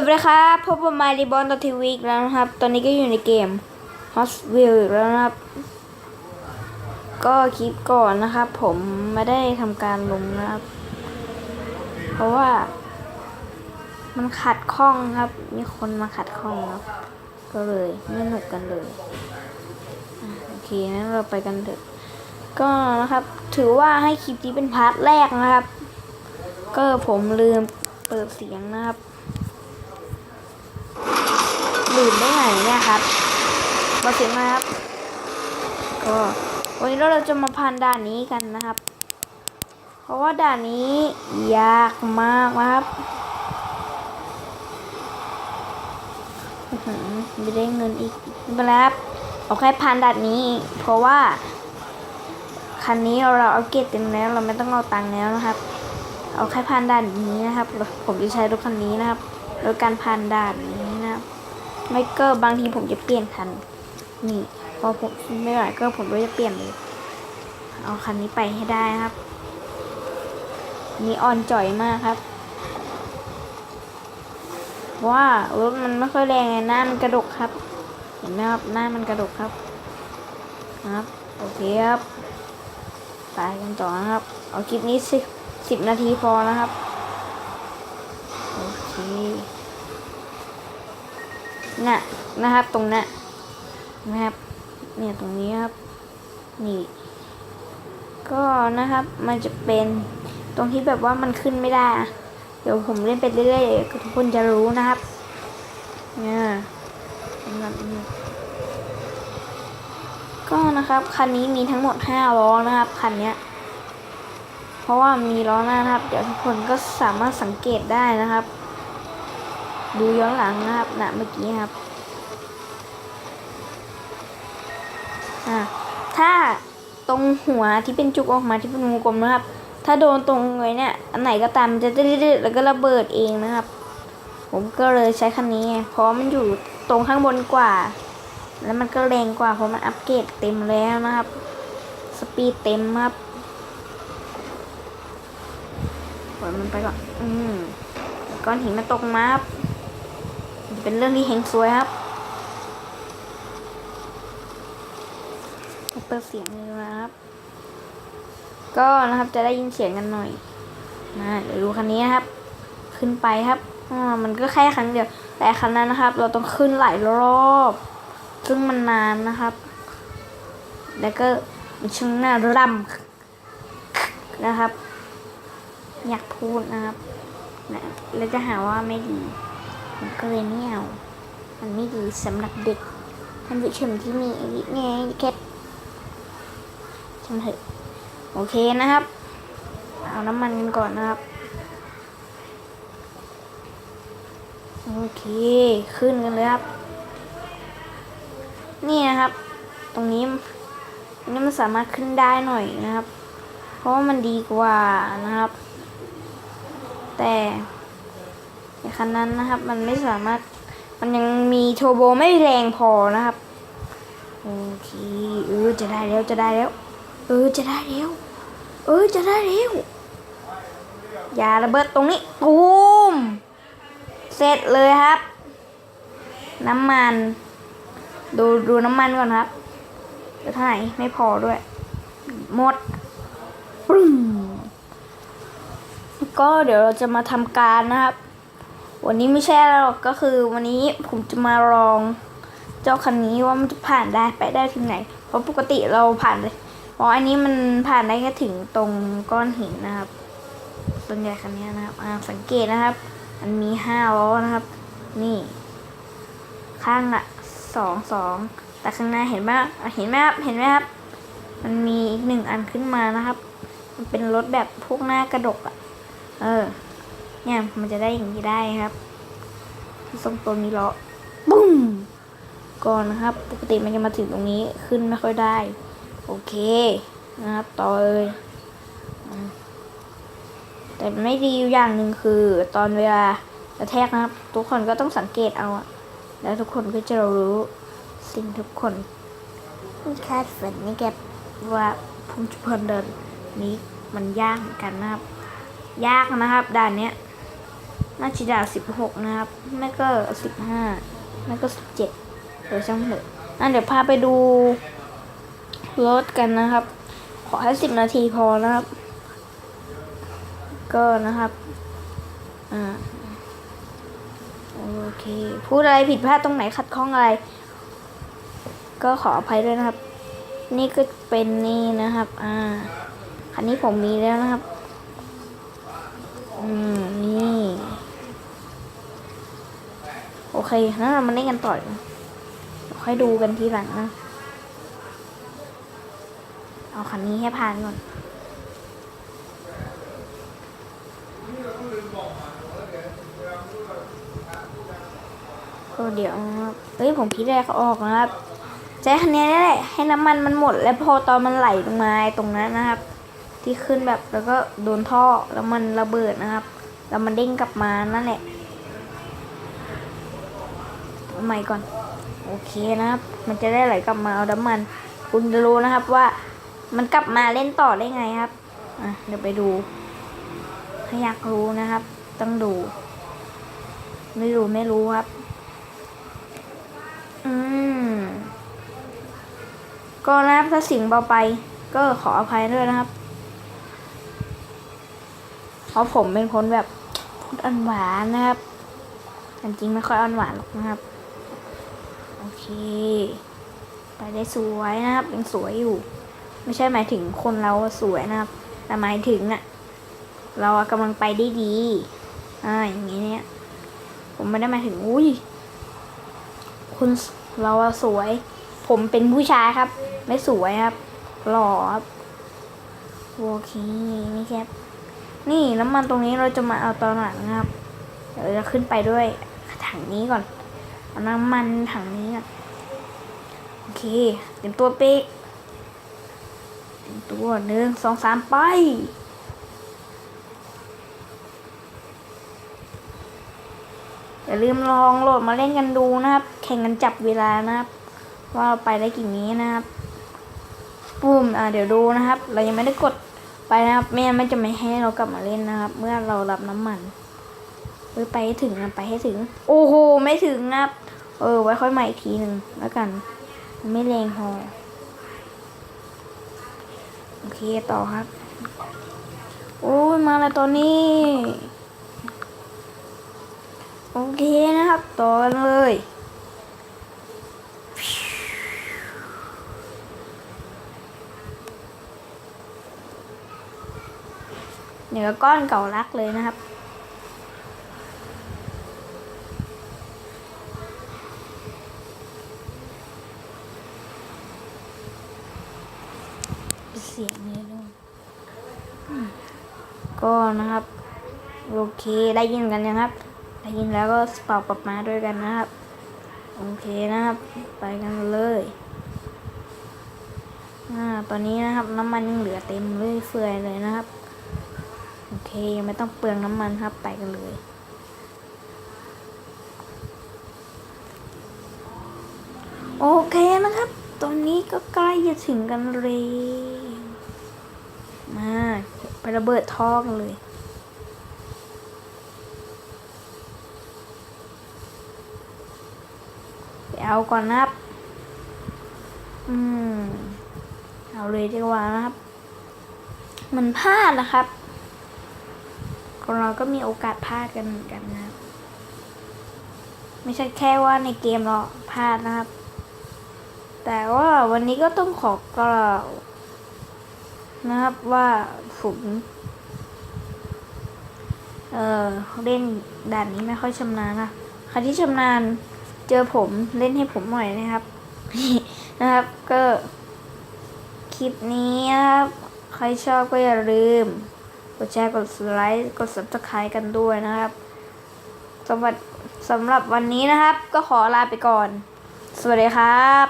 วัสดีครับพบกับมารีบอลตัวทีวีอีกแล้วนะครับ ตอนนี้ก็อยู่ในเกม h o s w i l l อีกแล้วนะครับ ก็คลิปก่อนนะครับ ผมไม่ได้ทำการลงนะครับ เพราะว่า มันขัดข้องครับ มีคนมาขัดข้องครับ ก็เลยไม่หนุกกันเลยโอเคงั้นเราไปกันเถอะ ก็นะครับ ถือว่าให้คลิปนี้เป็นพาร์ทแรกนะครับ ก็ผมลืมเปิดเสียงนะครับ ลืมได้ไงเนี่ยครับมาเสียงมาครับก็วันนี้เราจะมาพันด่านนี้กันนะครับ เพราะว่าด่านนี้ยากมากนะครับไม่ได้เงินอีกไม่เป็นไรครับเอาแค่พันด่านนี้ เพราะว่าคันนี้เราเอาเกรดเต็มแล้ว เราไม่ต้องเอาตังค์แล้วนะครับ เอาแค่พันด่านนี้นะครับ ผมจะใช้รถคันนี้นะครับโดยการพันด่านนี้ ไม่ก็บางทีผมจะเปลี่ยนคัน นี่ พอผมไม่ไหวก็ผมก็จะเปลี่ยนเลย เอาคันนี้ไปให้ได้ครับ นี่อ่อนจ่อยมากครับว่ารถมันไม่ค่อยแรงไงหน้ามันกระดกครับ เห็นไหมครับหน้ามันกระดกครับครับโอเคครับไปกันต่อนะครับ เอาคลิปนี้สิสิบนาทีพอนะครับ โอเค น่ะนะครับตรงนั้นนะครับเนี่ยตรงนี้ครับนี่ก็นะครับมันจะเป็นตรงที่แบบว่ามันขึ้นไม่ได้ เดี๋ยวผมเล่นไปเรื่อยๆทุกคนจะรู้นะครับเนี่ยนี้ก็นะครับคันนี้มีทั้งหมดห้าล้อนะครับคันเนี้ยเพราะว่ามีล้อหน้านะครับ เดี๋ยวทุกคนก็สามารถสังเกตได้นะครับ ดูย้อนหลังนะครับนะเมื่อกี้ครับถ้าตรงหัวที่เป็นจุกออกมาที่เป็นวงกลมนะครับ ถ้าโดนตรงไว้เนี่ยอันไหนก็ตามมันจะดืดๆแล้วก็ระเบิดเองนะครับ ผมก็เลยใช้คันนี้ เพราะมันอยู่ตรงข้างบนกว่า แล้วมันก็แรงกว่า เพราะมันอัปเกรดเต็มแล้วนะครับ สปีดเต็มครับปล่อยมันไปก่อน อืมก้อนหินมาตกมาครับมัน เป็นเรื่องที่เฮงซวยครับเปิดเสียงเลยนะครับ ก็นะครับจะได้ยินเสียงกันหน่อยมาเดี๋ยวดูคันนี้นะครับ ขึ้นไปครับอ่ามันก็แค่ครั้งเดียว แต่คันนั้นนะครับ เราต้องขึ้นหลายรอบ ซึ่งมันนานนะครับ แล้วก็มันช่างน่ารำนะครับ อยากพูดนะครับนะแล้วจะหาว่าไม่ดี ผมก็เลยไม่เอามันไม่ดีสำหรับเด็กท่านผู้ชมที่มีอายุไงแค่ช่างเถอะโอเคนะครับ เอาน้ำมันกันก่อนนะครับ โอเค ขึ้นกันเลยครับ นี่นะครับ ตรงนี้นี้มันสามารถขึ้นได้หน่อยนะครับ เพราะว่ามันดีกว่านะครับ แต่ ในคันนั้นนะครับ มันไม่สามารถมันยังมีโทโบไม่แรงพอนะครับโอเคเออจะได้แล้วจะได้แล้ว เออจะได้แล้ว เออจะได้แล้วอย่าระเบิดตรงนี้ตูมเสร็จเลยครับ น้ำมัน ดูดูน้ำมันก่อนครับเดี๋ยวเท่าไหร่ไม่พอด้วย หมดปึ้มก็เดี๋ยวเราจะมาทำการนะครับ วันนี้ไม่ใช่อะไรหรอกก็คือวันนี้ผมจะมาลองเจ้าคันนี้ว่ามันจะผ่านได้ไปได้ถึงไหน เพราะปกติเราผ่านเลยเพราะอันนี้มันผ่านได้แค่ถึงตรงก้อนหินนะครับส่วนใหญ่คันนี้นะครับอ่าสังเกตนะครับ มันมีห้าล้อนะครับ นี่ ข้างละสองสองแต่ข้างหน้าเห็นไหมเห็นไหมครับเห็นไหมครับ มันมีอีกหนึ่งอันขึ้นมานะครับ มันเป็นรถแบบพวกหน้ากระดกอะ่ะ เออ เนี่ยมันจะได้อย่างนี้ได้ครับทรงตัวมีเล้อปุ้มก่อนนะครับ ปกติมันจะมาถึงตรงนี้ขึ้นไม่ค่อยได้ โอเคนะครับต่อเลยแต่ไม่ดีอยู่อย่างหนึ่งคือ ตอนเวลากระแทกนะครับ ทุกคนก็ต้องสังเกตเอาอะแล้วทุกคนก็จะรู้สิ่งทุกคนไม่คาดฝันนี่แกว่าภูมิพลเดินนี้มันยากเหมือนกันนะครับ ยากนะครับด่านเนี้ย น่าจะดาสิบหกนะครับไม่ก็สิบห้าไม่ก็สิบเจ็ดเดี๋ยวช่างเถอะอะเดี๋ยวพาไปดูรถกันนะครับ ขอให้สิบนาทีพอนะครับ ก็นะครับอ่าโอเคพูดอะไรผิดพลาดตรงไหนขัดข้องอะไร ก็ขออภัยด้วยนะครับ นี่ก็เป็นนี่นะครับ อ่าคันนี้ผมมีแล้วนะครับ อืม นี่ โอเคงั้นเรามาเล่นกันต่อดีกว่าเดี๋ยวค่อยดูกันทีหลังนะ เอาคันนี้ให้ผ่านก่อนก็เดี๋ยวเฮ้ยผมคิดแรกเขาออกนะครับใช้คันนี้นี่แหละให้น้ำมันมันหมด แล้วพอตอนมันไหลลงมาตรงนั้นนะครับ ที่ขึ้นแบบแล้วก็โดนท่อแล้วมันระเบิดนะครับ แล้วมันเด้งกลับมานั่นแหละ เอาใหม่ก่อน โอเคนะครับ มันจะได้ไหลกลับมาเอาน้ำมัน คุณจะรู้นะครับว่ามันกลับมาเล่นต่อได้ไงครับ อะเดี๋ยวไปดูถ้าอยากรู้นะครับ ต้องดู ไม่รู้ไม่รู้ครับ อืม ก็นะครับถ้าสียงเบาไป ก็ขออภัยด้วยนะครับเพราะผมเป็นคนแบบพูดอ่อนหวานนะครับแต่จริงไม่ค่อยอ่อนหวานหรอกนะครับ ไปได้สวยนะครับยังสวยอยู่ ไม่ใช่หมายถึงคนเราสวยนะครับแต่หมายถึงอะเรากำลังไปได้ดีอ่าอย่างนี้เนี่ย ผมไม่ได้หมายถึงอุ้ยคุณเราสวย ผมเป็นผู้ชายครับ ไม่สวยครับหล่อครับโอเคนี่ครับนี่น้ำมันตรงนี้เราจะมาเอาตอนหลังนะครับเดี๋ยวจะขึ้นไปด้วยถังนี้ก่อนเอาน้ำมันถังนี้ก่อน เค เตรียมตัวเป๊กเตรียมตัวหนึ่งสองสามไปอย่าลืมลองโหลดมาเล่นกันดูนะครับ แข่งกันจับเวลานะครับ ว่าเราไปได้กี่นี้นะครับปุ่มอ่าเดี๋ยวดูนะครับ เรายังไม่ได้กดไปนะครับไม่งั้นมันจะไม่ให้เรากลับมาเล่นนะครับ เมื่อเรารับน้ำมันเออไปให้ถึงนะไปให้ถึง โอ้โห ไม่ถึงนะครับ เออ ไว้ค่อยใหม่อีกทีหนึ่งแล้วกัน ไม่แรงพอโอเคต่อครับ โอ้ยมาแล้วตอนนี้ โอเคนะครับ ต่อกันเลยเหนือก้อนเก่ารักเลยนะครับ เสียงเลยด้วยก็นะครับ โอเคได้ยินกันยังครับ ได้ยินแล้วก็เป่าปรับมาด้วยกันนะครับ โอเคนะครับ ไปกันเลยอ่าตอนนี้นะครับน้ำมันยังเหลือเต็มเลยเฟือยเลยนะครับ โอเคยังไม่ต้องเปลืองน้ำมันครับ ไปกันเลยโอเคนะครับ ตอนนี้ก็ใกล้จะถึงกันเลย ประเบิดท่อกันเลยไปเอาก่อนนะครับ อืม เอาเลยดีกว่านะครับ มันพลาดนะครับคนเราก็มีโอกาสพลาดกันเหมือนกันนะครับ ไม่ใช่แค่ว่าในเกมเราพลาดนะครับ แต่ว่าวันนี้ก็ต้องขอกล่าว นะครับว่าผมเออเล่นด่านนี้ไม่ค่อยชำนาญนะใครที่ชำนาญเจอผมเล่นให้ผมหน่อยนะครับนะครับก็คลิปนี้นะครับ ใครชอบก็อย่าลืม กดแชร์กดไลค์กด subscribe กันด้วยนะครับสำหรับสำหรับวันนี้นะครับ ก็ขอลาไปก่อน สวัสดีครับ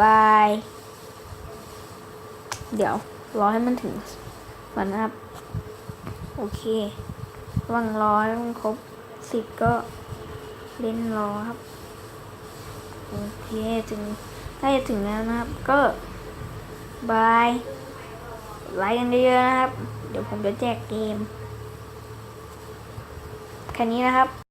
บาย เดี๋ยวรอให้มันถึงวันนะครับ โอเคว่างรอให้มันครบสิบก็เล่นรอครับ โอเคถึงใกล้จะถึงแล้วนะครับ ก็บายไลค์กันเยอะๆนะครับ เดี๋ยวผมจะแจกเกม แค่นี้นะครับ